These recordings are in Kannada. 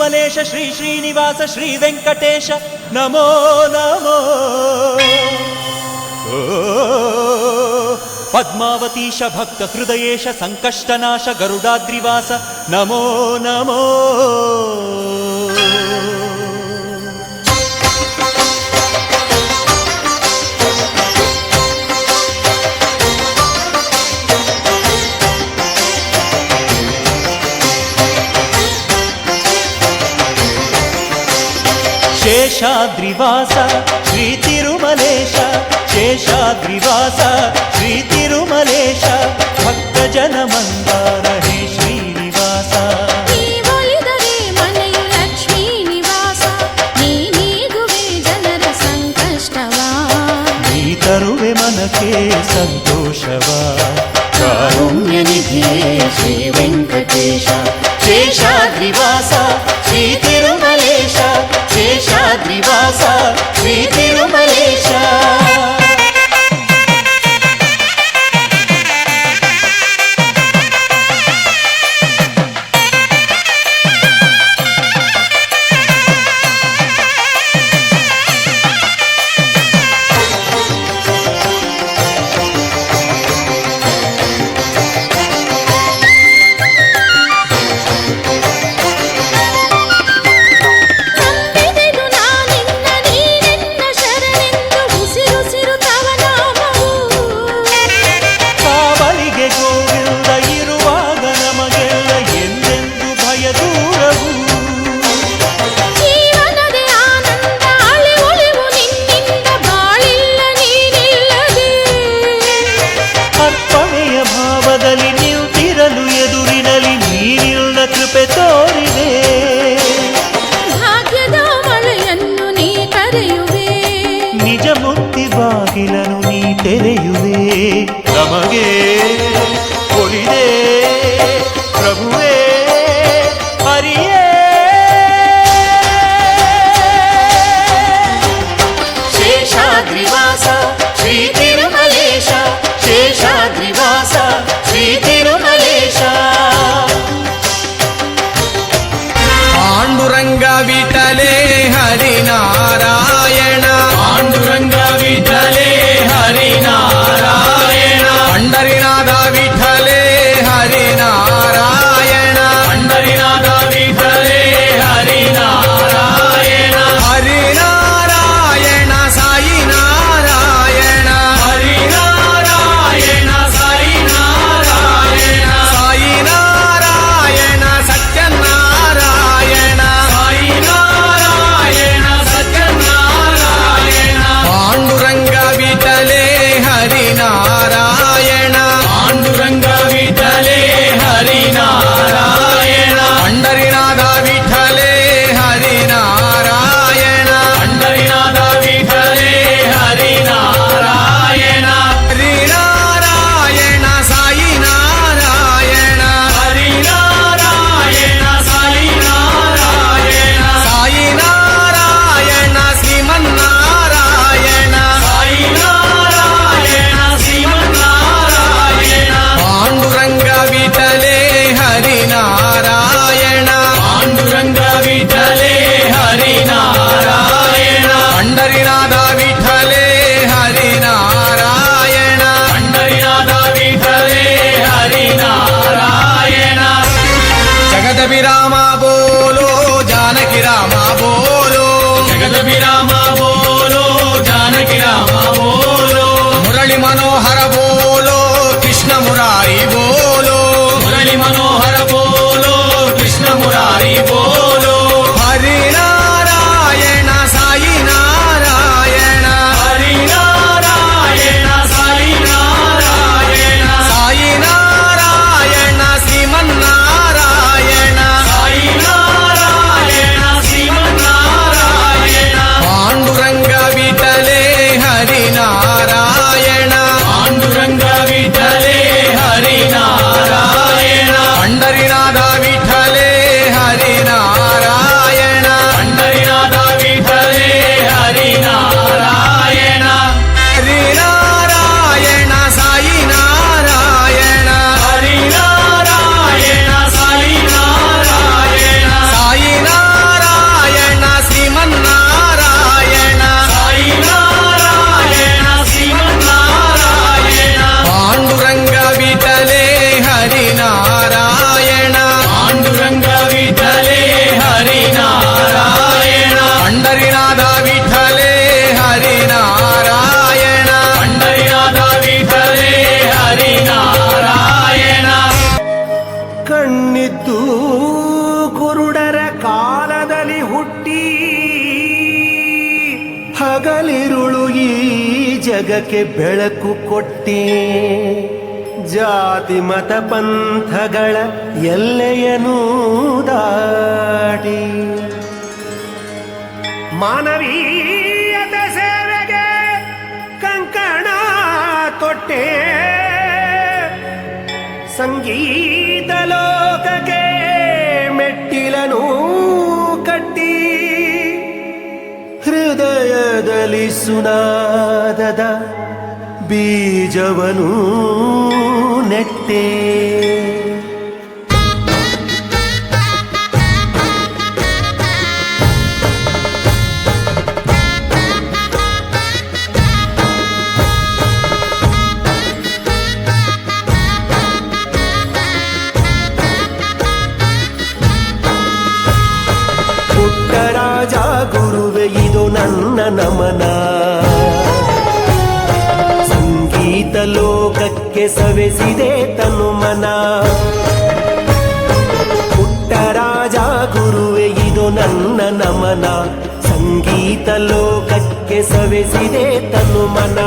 श्रीमलेश श्री श्रीनिवास श्रीवेङ्कटेश नमो नमो पद्मावतीश भक्तहृदयेश सङ्कष्टनाश गरुडाद्रिवास नमो नमो శేషాద్రివాస శ్రీ తిరుమలేశ శేషాద్రివాస శ్రీ తిరుమలేశ భక్తజన మందార హే శ్రీనివాస. తరువే మనకే సంతోషవా. కారుణ్య నిధియే శివ भी ಜಗಕ್ಕೆ ಬೆಳಕು ಕೊಟ್ಟಿ. ಜಾತಿ ಮತ ಪಂಥಗಳ ಎಲ್ಲೆಯನು ದಾಟಿ. ಮಾನವೀಯತೆ ಸೇವೆಗೆ ಕಂಕಣ ತೊಟ್ಟೆ. ಸಂಗೀತ ಲೋಕಕ್ಕೆ ಮೆಟ್ಟಿಲನೂ ಹೃದಯದಲ್ಲಿ ಸುನಾದದ ಬೀಜವನು ನೆಟ್ಟೆ. ಕೆಸವೆಸಿದೆ ತನು ಮನ ಪುಟ್ಟ ರಾಜ ಗುರುವೆ ಇದು ನನ್ನ ನಮನ ಸಂಗೀತ ಲೋಕಕ್ಕೆ ಸವೆಸಿದೆ ತನು ಮನ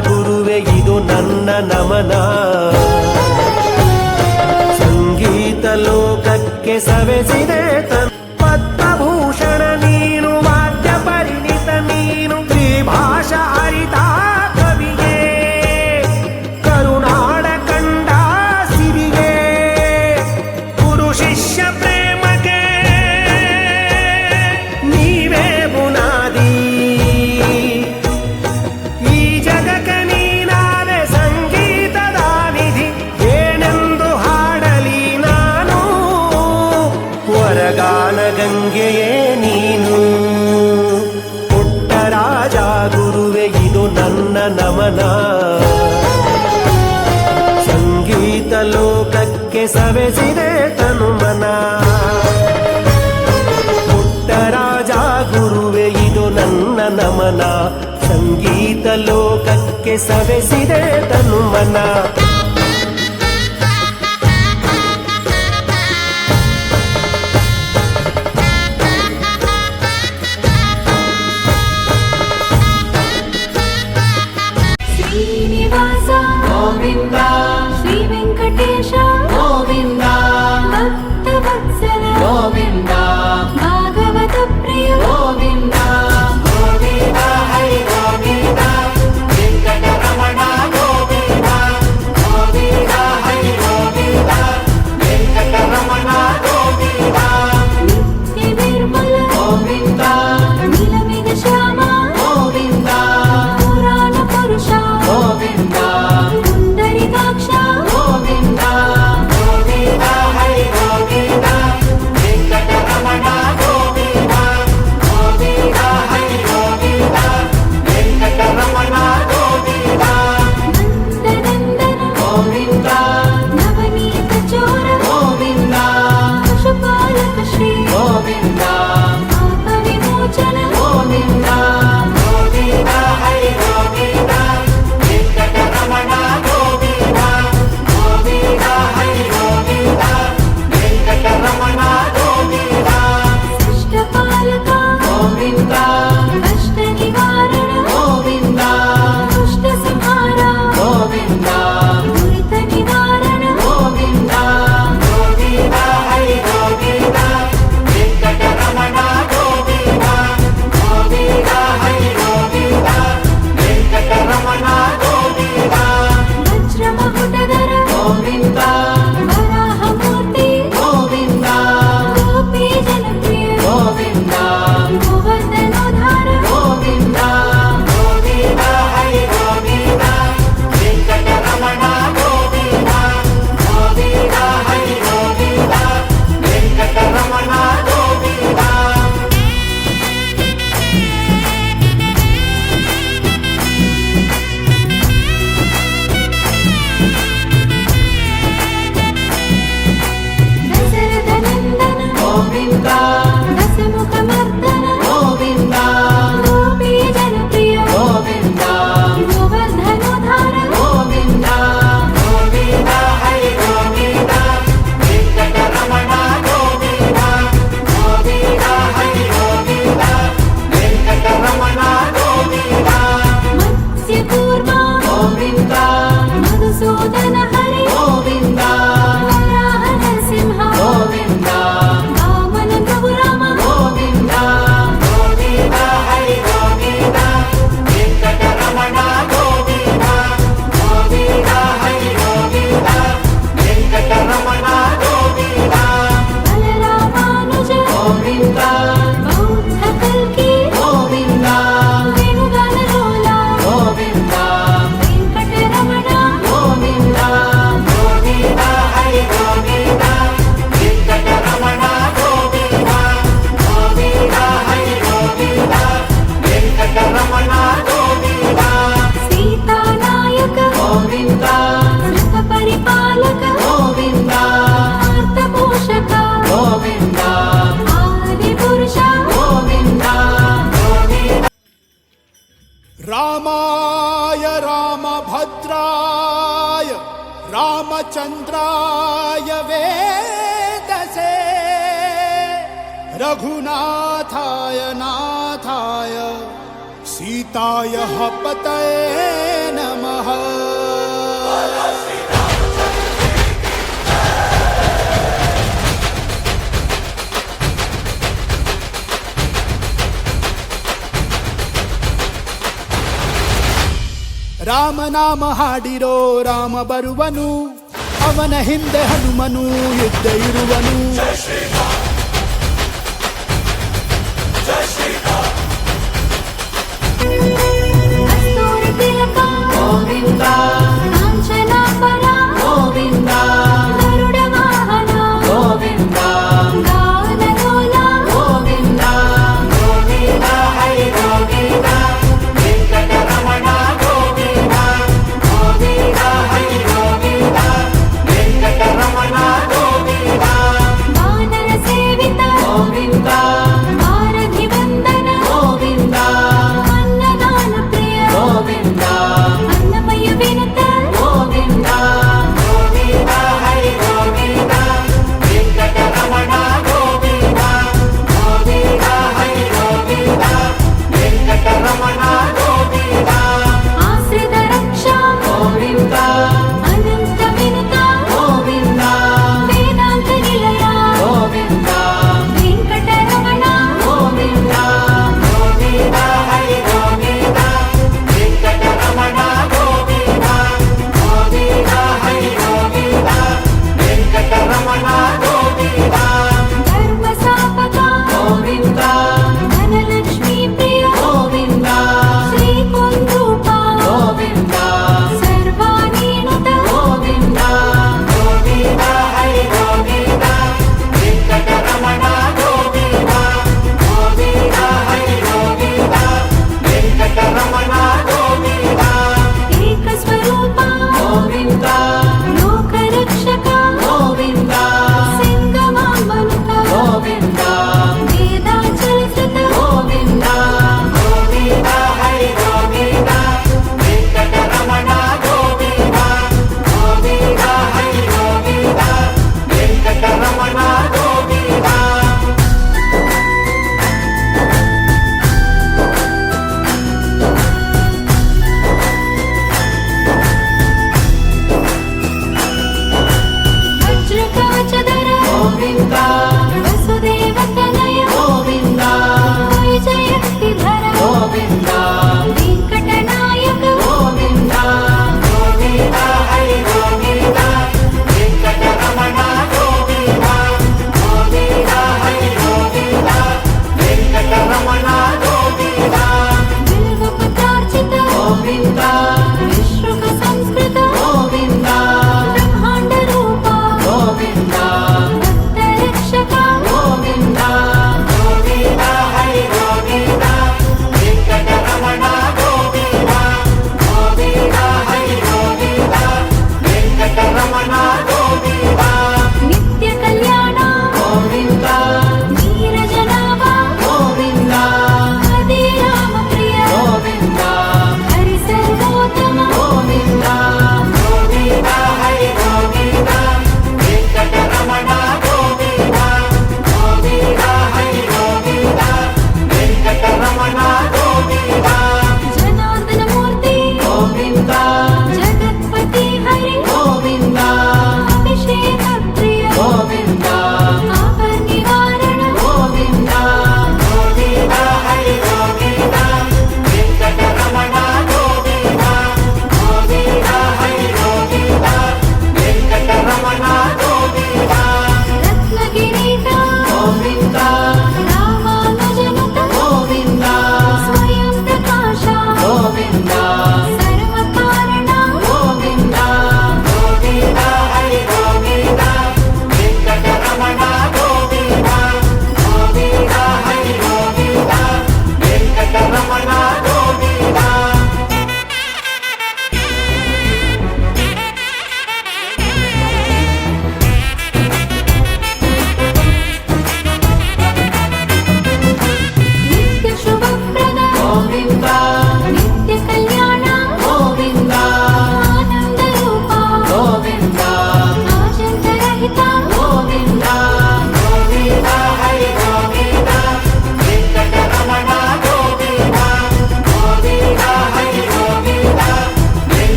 ಗುರುವೆ ಇದು ನನ್ನ ನಮನ. ಸಂಗೀತ ಲೋಕಕ್ಕೆ ಸವೆಸಿದೆ ಸವೆಸಿದೆ ತನುಮನ. ಪುಟ್ಟರಾಜ ಗುರುವೆ, ಇದು ನನ್ನ ನಮನ. ಸಂಗೀತ ಲೋಕಕ್ಕೆ ಸವೆಸಿದೆ ತನುಮನ. ಶ್ರೀನಿವಾಸ ಗೋವಿಂದ ಶ್ರೀ ವೆಂಕಟೇಶ ഗോവിന്ദ ಶ್ರೀತಾಯ ಹಬ್ಬತಯೇ ನಮಃ. ರಾಮನಾಮ ಹಾಡಿರೋ ರಾಮ ಬರುವನು ಅವನ ಹಿಂದೆ ಹನುಮನು ಯುದ್ಧ ಇರುವನು. Bhutan.